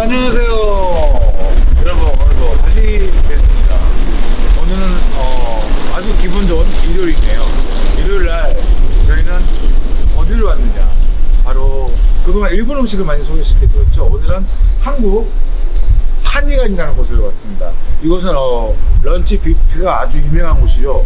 안녕하세요. 여러분 오늘도 다시 뵙습니다. 오늘은 어, 아주 기분 좋은 일요일이네요. 일요일 날 저희는 어디를 왔느냐? 바로 그동안 일본 음식을 많이 소개시켜드렸죠. 오늘은 한국 한의관이라는 곳을 왔습니다. 이곳은 어, 런치 뷔페가 아주 유명한 곳이요.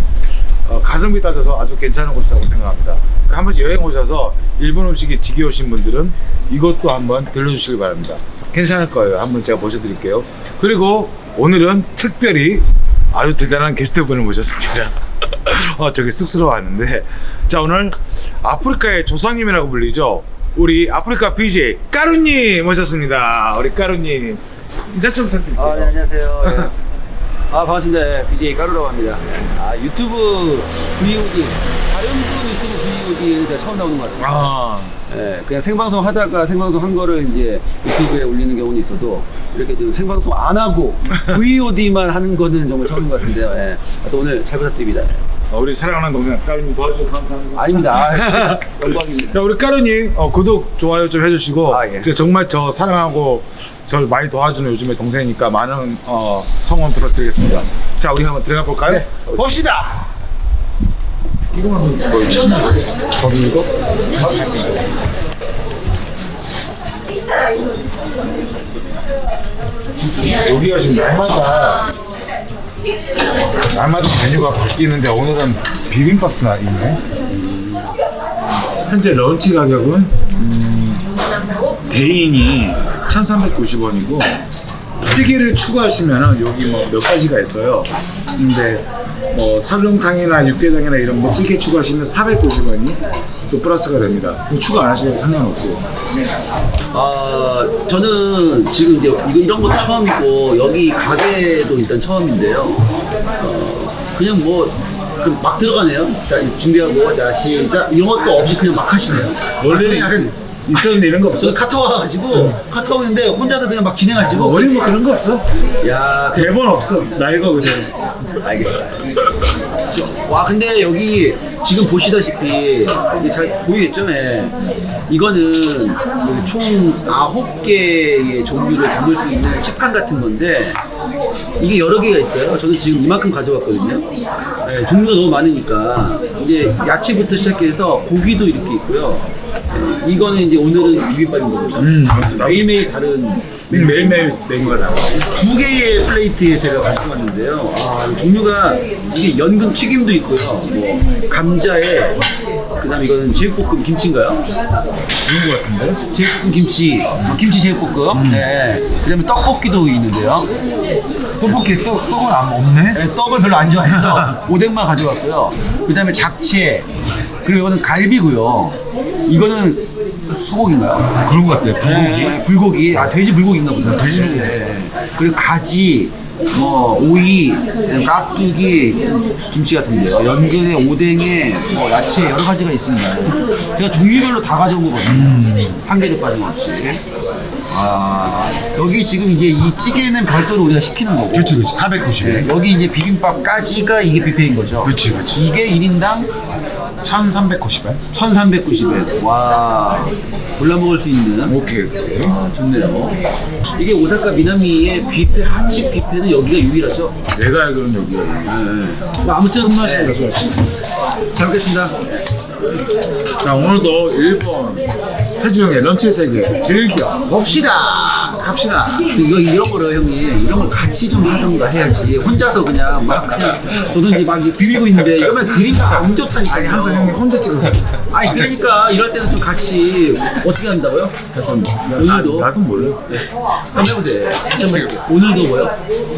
어, 가성비 따져서 아주 괜찮은 곳이라고 생각합니다. 그러니까 한 번씩 여행 오셔서 일본 음식이 지겨우신 분들은 이것도 한번 들러주시길 바랍니다. 괜찮을 거예요. 한번 제가 모셔드릴게요. 그리고 오늘은 특별히 아주 대단한 게스트분을 모셨습니다. 어, 저기 쑥스러워하는데. 자, 오늘 아프리카의 조상님이라고 불리죠. 우리 아프리카 BJ 까루님 모셨습니다. 우리 까루님. 인사 좀 부탁드릴게요. 아, 네, 안녕하세요. 예. 아, 반갑습니다. 예, BJ 까루라고 합니다. 아, 유튜브 VOD, 다른 분 유튜브 VOD에는 제가 처음 나오는 것 같아요. 아, 예, 그냥 생방송 하다가 생방송 한 거를 이제 유튜브에 올리는 경우는 있어도 이렇게 좀 생방송 안 하고 VOD만 하는 거는 정말 처음인 것 같은데요. 예. 또 오늘 잘 부탁드립니다. 어, 우리 사랑하는 동생 까루님 도와주셔서 감사합니다. 아닙니다. 아, 영광입니다. 자, 우리 까루님 어, 구독, 좋아요 좀 해주시고 아, 예. 정말 저 사랑하고 저를 많이 도와주는 요즘의 동생이니까 많은 어, 성원 부탁드리겠습니다. 자, 우리 한번 들어가 볼까요? 네. 봅시다. 이거만 뭐 거기 이거? 여기가 지금 날마다 날마다 메뉴가 바뀌는데 오늘은 비빔밥도 있네. 현재 런치 가격은 음, 대인이 1,390원이고 찌개를 추가하시면 여기 뭐 몇 가지가 있어요. 근데 뭐 설렁탕이나 육개장이나 이런 뭐 찌개 추가하시면 490원이 또 플러스가 됩니다. 그럼 추가 안 하셔도 상관없고. 아, 저는 지금 이제 이거 이런 것도 처음이고 여기 가게도 일단 처음인데요. 어, 그냥 뭐. 그 막 들어가네요. 자, 준비하고, 자, 시작. 이런 것도 없이 그냥 막 하시네요. 원래는 약간 있었는데 이런 거 없어? 저 카톡 와가지고, 카톡 오는데 혼자서 그냥 막 진행하시고. 우리 뭐 그런 거 없어? 야, 그, 대본 없어. 나 이거 그냥. 알겠습니다. 와, 근데 여기 지금 보시다시피, 잘 보이겠죠? 예. 이거는 총 아홉 개의 종류를 담을 수 있는 식판 같은 건데, 이게 여러 개가 있어요. 저는 지금 이만큼 가져왔거든요. 예, 종류가 너무 많으니까. 이제 야채부터 시작해서 고기도 이렇게 있고요. 예, 이거는 이제 오늘은 비빔밥인 거죠. 음, 매일매일 다른 매일매일 메뉴가 나와. 두 개의 플레이트에 제가 가지고 왔는데요. 아, 이 종류가 이게 연근 튀김도 있고요. 뭐 감자에 그다음 이거는 제육볶음 김치인가요? 좋은 거 같은데? 제육볶음 김치, 어, 김치 제육볶음. 네. 그다음에 떡볶이도 있는데요. 떡볶이 떡, 떡은 안 없네? 네, 떡을 별로 안 좋아해서 오뎅만 가져왔고요. 그다음에 잡채. 그리고 이거는 갈비고요. 이거는 소고기인가요? 그런 거 같아요. 네, 불고기. 아 돼지 불고기인가 보다. 돼지 불고기. 그리고 가지, 뭐 오이, 깍두기, 김치 같은데요. 연근에 오뎅에 뭐 야채 여러 가지가 있습니다. 제가 종류별로 다 가져온 거거든요. 한 개도 빠짐없이. 아 여기 지금 이제 이 찌개는 별도로 우리가 시키는 거고. 그렇지, 그렇지. 490원. 네, 여기 이제 비빔밥까지가 이게 뷔페인 거죠. 그렇지, 그렇지. 이게 1인당 1,390원. 1,390엔. 와, 골라 먹을 수 있는. 오케이, 오케이. 아, 좋네요. 이게 오사카 미나미의 뷔페, 한식 뷔페는 여기가 유일하죠. 내가 알기로는 여기야. 네. 뭐 아무튼 손맛이 네. 잘 먹겠습니다. 자, 오늘도 일본 태주형의 런치 세계 즐겨 봅시다. 갑시다. 이거 이런 거를 형님 이런 걸 같이 좀 하던가 해야지 혼자서 그냥 막 그냥 도든지 막 비비고 있는데 이러면 그림이 안 좋다니까 아니, 항상 형이 혼자 찍어서. 아니 그러니까 이럴 때는 좀 같이 어떻게 한다고요? 오늘도 나도 몰라. 한번 해보세요 해볼게요. 오늘도 뭐요?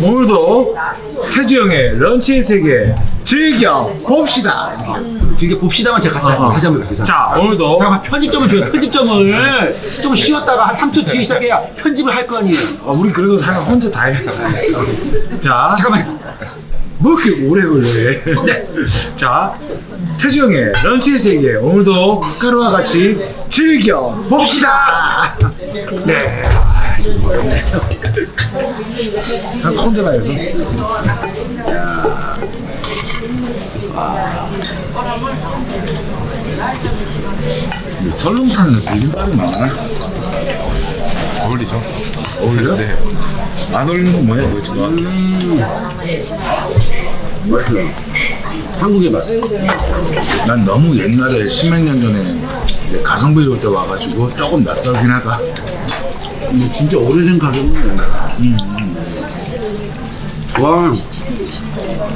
오늘도 태주형의 런치 세계 즐겨 봅시다. 지금 봅시다만 제가 같이 어허. 다시 한번 해보세요 자, 오늘도 잠깐만 편집점을 줘요 편집점을 좀 쉬었다가 한 3초 뒤에 시작해야 편집을 할 거 아니에요 아, 우리 그래도 사람 혼자 다 해. 자, 잠깐만 뭐 이렇게 오래 걸려? 네. 자, 태주형의 런치 세계 오늘도 가루와 같이 즐겨 봅시다. 네. 아, 정말 어렵네. 가서 혼자 다 해서. 이 설렁탕은 비빔밥이 많아. 어울리죠? 어울려? 네. 안 어울리는 건 뭐냐 도대체 너 음. 맛있어요. 한국의 맛. 난 너무 옛날에 십몇 년 전에 이제 가성비 좋을 때 와가지고 조금 낯설긴 하다 근데 진짜 오래된 가격이네. 음. 와,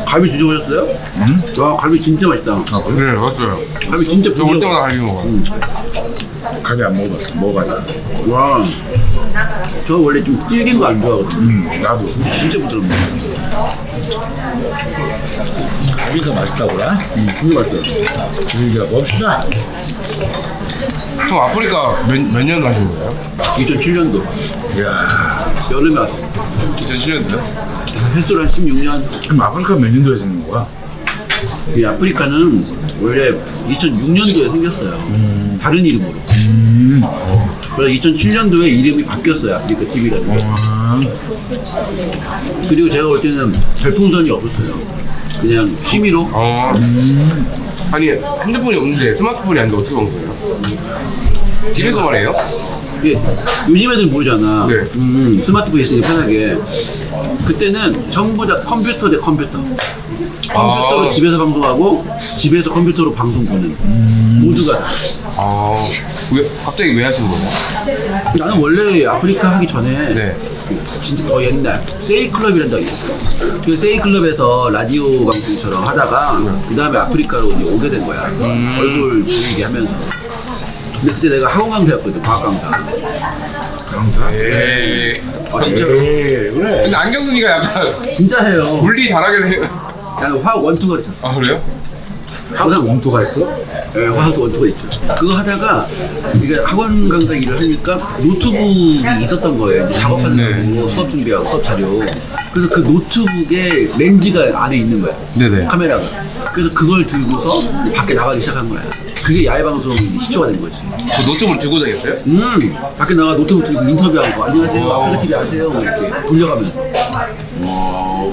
갈비 드셔보셨어요? 응? 와, 갈비 진짜 맛있다. 아 그래? 네, 맞어요. 갈비 진짜 저 올 부드러워. 때마다 갈비 먹어요. 갈비 안 먹어봤어 먹어봐야 와, 저 원래 좀 질긴 거 안 좋아하거든요. 음 나도 진짜 부드럽네. 갈비가 맛있다고요? 음, 진짜 맛있어요. 우리가 봅시다 형 아프리카 몇, 몇년 가신 거예요? 2007년도 이야 여름에 왔어. 2007년도요? 횟수로 한 16년. 그럼 아프리카 몇 년도에 생긴 거야? 이 아프리카는 원래 2006년도에 생겼어요. 다른 이름으로. 그래서 2007년도에 이름이 바뀌었어요. 아프리카 TV라는. 아, 그리고 제가 볼 때는 별풍선이 없었어요. 그냥 취미로. 어. 아니 핸드폰이 없는데 스마트폰이 아닌데 어떻게 먹는 거예요? 집에서 말해요? 이게 요즘 애들 모르잖아. 네. 음, 스마트폰 있으니까 편하게. 그때는 전부 다 컴퓨터 대 컴퓨터. 컴퓨터로 아. 집에서 방송하고 집에서 컴퓨터로 방송 보는 모두가 아, 왜 갑자기 왜 하시는 거예요? 나는 원래 아프리카 하기 전에 네. 진짜 더 옛날 세이클럽이라는 데가 있어. 그 세이클럽에서 라디오 방송처럼 하다가 그 다음에 아프리카로 이제 오게 된 거야. 얼굴 보이게 하면서. 그때 내가 학원 강사였거든, 과학 강사. 강사? 에이. 아 진짜 에이 그래 근데 안경 쓰니까 약간 진짜 해요. 물리 잘하게 돼. 나는 화학 원투가 있었어. 아 그래요? 하고 원투가 있어? 예, 화학도 원투가 있죠. 그거 하다가 이게 학원 강사 일을 하니까 노트북이 있었던 거예요. 이제 작업하는 네. 거 수업 준비하고 수업 자료. 그래서 그 노트북에 렌즈가 안에 있는 거야. 네네. 카메라가. 그래서 그걸 들고서 이제 밖에 나가기 시작한 거야. 그게 야외 방송이 시초가 된 거지. 그 노트북을 들고 다녔어요? 음, 밖에 나가 노트북 들고 인터뷰하고 안녕하세요, 와. 아프리카 TV 아세요? 뭐 이렇게 돌려가면서.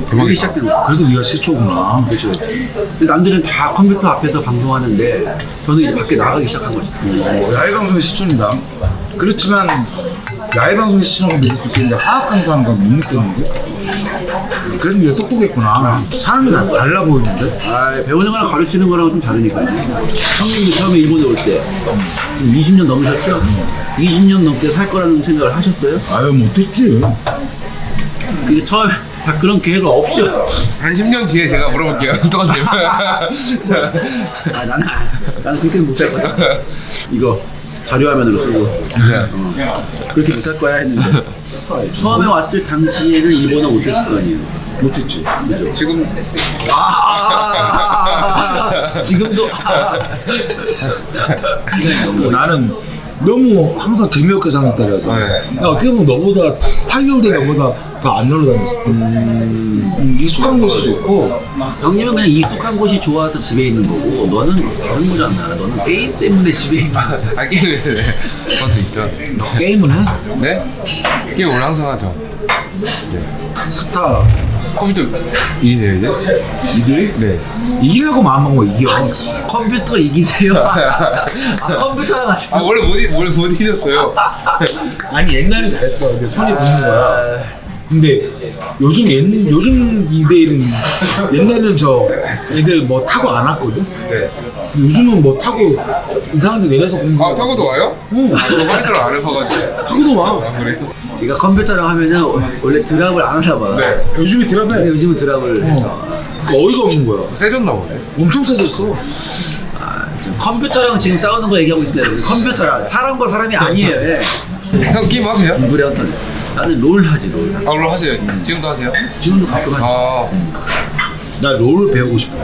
그게 시작된 거야. 그래서 네가 시초구나 그렇죠. 근데 남들은 다 컴퓨터 앞에서 방송하는데 저는 이제 밖에 나가기 시작한 거죠. 어, 야외 방송의 시초입니다 그렇지만 야외 방송의 시초는 믿을 수 있겠는데 화학 강사하는 건 못 믿겠는데? 그래서 네가 똑똑했구나 사람이 다 달라 보이는데? 아, 배우는 거랑 가르치는 거랑 좀 다르니까요. 형님도 처음에 일본에 올 때, 지금 20년 넘으셨죠? 20년 넘게 살 거라는 생각을 하셨어요? 아유 못했지 그게 처음에 다 그런 계획을 없죠. 한 10년 뒤에 제가 물어볼게요. 똑같아요. 아, 나는, 나는 그렇게는 못살 거야. 이거 자료화면으로 쓰고. 어, 그렇게 못 살 거야 했는데. 처음에 왔을 당시에는 일본어 못했을 거 아니에요. 못했지 지금 아, 지금도. 나는 너무 항상 재미없게 사는 스타일이라서 네. 나 어떻게 보면 너보다 8개월 된 너보다 더 안 놀러 다녔어 음, 익숙한 곳이 좋고 형님은 그냥 익숙한 곳이 좋아서 집에 있는 거고 너는 다른 거잖아. 너는 게임 때문에 집에 있는 거야. 아 게임 그것도 있죠. 너 게임은 해? 네? 게임 원래 항상 하죠. 스타 컴퓨터 이세요 이제? 이게? 네. 이기려고 마음먹으면 이겨 컴퓨터 이기세요. 아, 컴퓨터랑 하지. 아 원래 못, 이- 원래 못 이겼어요. 아니 옛날에 잘했어 근데 손이 부는 거야 근데 요즘 옛, 요즘 이대일은 옛날에는 저 애들 뭐 타고 안 왔거든 네. 요즘은 뭐 타고 이상한 데 내려서 공부 아 타고도 와요? 응 아, 저 화이트를 안 해봐가지고. 타고도 와아 그래요? 그러니까 컴퓨터랑 하면은 원래 드랍을 안 하나 봐. 네. 요즘에 근데 드랍해 요즘은 드랍을 해서. 그 어이가 없는 거야 세졌나 보네. 엄청 세졌어 아, 지금 컴퓨터랑 지금 싸우는 거 얘기하고 있어요. 컴퓨터랑 사람과 사람이 아니에요. 예. 형 게임 하세요? 공부를 어떤 나는 롤 하지 롤. 아 물론 하세요. 지금도 하세요? 지금도 가끔 하지. 아 나 롤을 배우고 싶어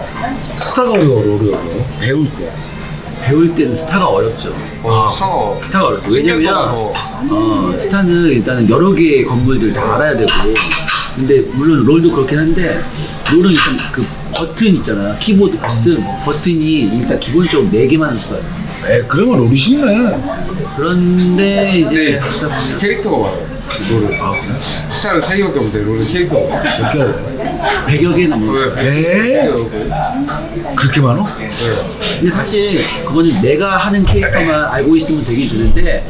스타가 어려워 롤이 어려워 배울 때 배울 때는 스타가 어렵죠. 어. 스타가 어렵죠. 왜냐면. 어, 스타는 일단은 여러 개의 건물들 다 알아야 되고 근데 물론 롤도 그렇긴 한데 롤은 일단 그 버튼 있잖아 키보드 버튼 버튼이 일단 기본적으로 네 개만 써요. 에 그러면 롤이 쉽네 그런데 이제 네. 하다 보면 캐릭터가 많아요. 롤을. 아, 스타일은 세 개밖에 없는데 롤은 캐릭터가 많아요. 몇 개월 100여 개 넘어. 왜? 에? 그렇게 많어? 근데 사실 그거는 내가 하는 캐릭터만 알고 있으면 되긴 되는데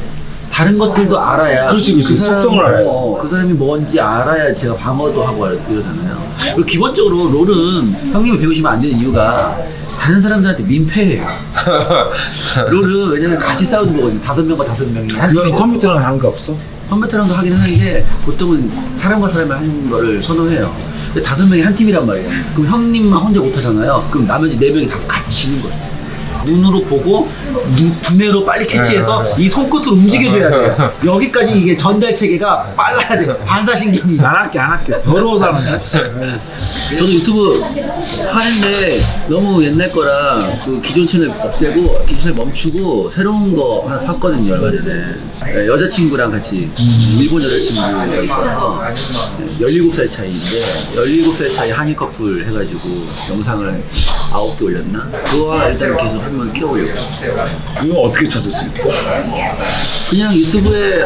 다른 것들도 알아야 그렇지, 그렇지. 그 사람, 속성을 알아야지. 어, 그 사람이 뭔지 알아야 제가 방어도 하고 이러잖아요. 그리고 기본적으로 롤은 형님이 배우시면 안 되는 이유가 다른 사람들한테 민폐예요. 롤은 왜냐면 같이 싸우는 거거든요. 다섯 명과 다섯 명이 한 이거는 팀이 컴퓨터랑 하는 거 없어? 컴퓨터랑도 하긴 하는데 보통은 사람과 사람이 하는 거를 선호해요. 다섯 명이 한 팀이란 말이에요. 그럼 형님만 혼자 못하잖아요. 그럼 나머지 네 명이 다 같이 지는 거예요. 눈으로 보고 누, 두뇌로 빨리 캐치해서 이 손끝으로 움직여줘야 돼요. 여기까지 이게 전달 체계가 빨라야 돼요. 반사신경이. 안 할게 안 할게. 더러워서 하는 거야 저도 유튜브 하는데 너무 옛날 거라 그 기존 채널 없애고 기존 채널 멈추고 새로운 거 하나 샀거든요 얼마 전에. 네, 여자친구랑 같이. 일본 여자친구가 있어서. 17살 차이인데 17살 차이 한일 커플 해가지고 영상을 9개 올렸나? 그거 일단 계속 한번 키워보려고 이거 어떻게 찾을 수 있어? 그냥 유튜브에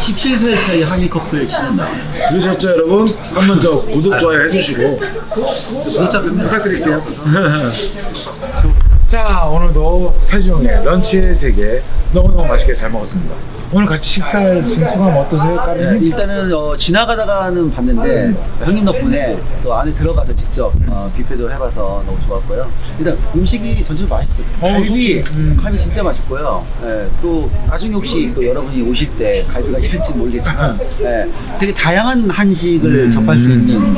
17살 차이 한일 커플 치면 나와요 들으셨죠 여러분? 한번 저 구독 좋아요 해주시고 구독자 몇 명? 부탁드릴게요 자 오늘도 태중의 런치의 세계 너무너무 맛있게 잘 먹었습니다 오늘 같이 식사하신 소감 어떠세요 까르님? 일단은 어, 지나가다가는 봤는데 형님 덕분에 또 안에 들어가서 직접 어, 뷔페도 해봐서 너무 좋았고요. 일단 음식이 전체적으로 맛있어요. 어, 갈비, 솔직히, 음. 갈비 진짜 맛있고요. 예, 또 나중에 혹시 또 여러분이 오실 때 갈비가 있을지 모르겠지만 예, 되게 다양한 한식을 접할 수 있는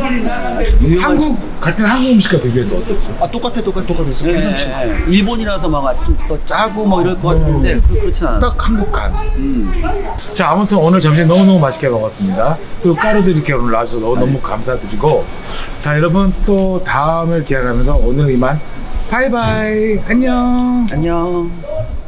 예, 유명한 음. 한국 같은 한국 음식과 비교해서 어땠어요? 아 똑같아 똑같아 똑같았어? 예, 괜찮지? 예, 예. 일본이라서 막좀더 짜고 뭐 이럴 것 같은데 그, 그렇진 않았어. 딱 한국 간. 음. 자 아무튼 오늘 점심 너무너무 맛있게 먹었습니다. 그리고 까르도 이렇게 오늘 나와서 너무, 너무 감사드리고 자 여러분 또 다음을 기약하면서 오늘 이만 바이바이 안녕. 안녕.